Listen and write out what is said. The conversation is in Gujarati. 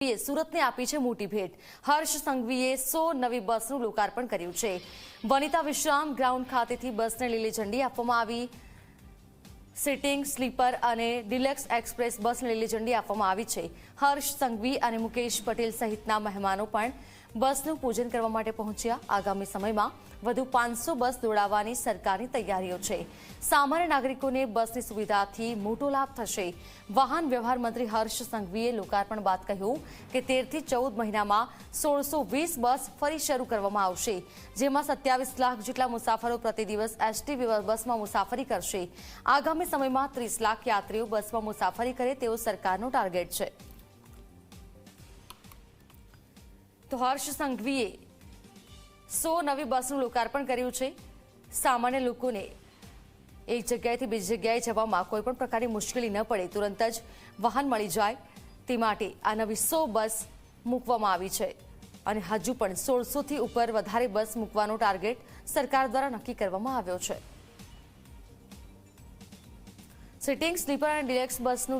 સુરતને આપી છે મોટી ભેટ. હર્ષ સંઘવીએ સો નવી બસનું લોકાર્પણ કર્યું છે. વનિતા વિશ્રામ ગ્રાઉન્ડ ખાતેથી બસને લીલી ઝંડી આપવામાં આવી. સિટિંગ સ્લીપર અને ડિલેક્સ એક્સપ્રેસ બસને લીલી ઝંડી આપવામાં આવી છે. હર્ષ સંઘવી અને મુકેશ પટેલ સહિતના મહેમાનો પણ બસનું પૂજન કરવા માટે પહોંચ્યા. આગામી સમયમાં વધુ પાંચસો બસ દોડાવવાની સરકારની તૈયારીઓ છે. સામાન્ય નાગરિકોને બસની સુવિધાથી મોટો લાભ થશે. વાહન વ્યવહાર મંત્રી હર્ષ સંઘવીએ લોકાર્પણ બાદ કહ્યું કે તેરથી ચૌદ મહિનામાં સોળસો વીસ બસ ફરી શરૂ કરવામાં આવશે, જેમાં સત્યાવીસ લાખ જેટલા મુસાફરો પ્રતિ દિવસ એસટી બસમાં મુસાફરી કરશે. આગામી સમયમાં ત્રીસ લાખ યાત્રીઓ બસમાં મુસાફરી કરે તેવો સરકારનો ટાર્ગેટ છે. તો હર્ષ સંઘવીએ સો નવી બસનું લોકાર્પણ કર્યું છે, સામાન્ય લોકોને. એક જગ્યાએથી બીજી જગ્યાએ જવામાં કોઈ પણ પ્રકારની મુશ્કેલી ન પડે, તુરંત જ વાહન મળી જાય. તે માટે આ નવી સો બસ મૂકવામાં આવી છે. અને હજુ પણ સોળસોથી ઉપર વધારે બસ મૂકવાનો ટાર્ગેટ સરકાર દ્વારા નક્કી કરવામાં આવ્યો છે. સિટિંગ સ્લીપર અને ડિલેક્સ બસનું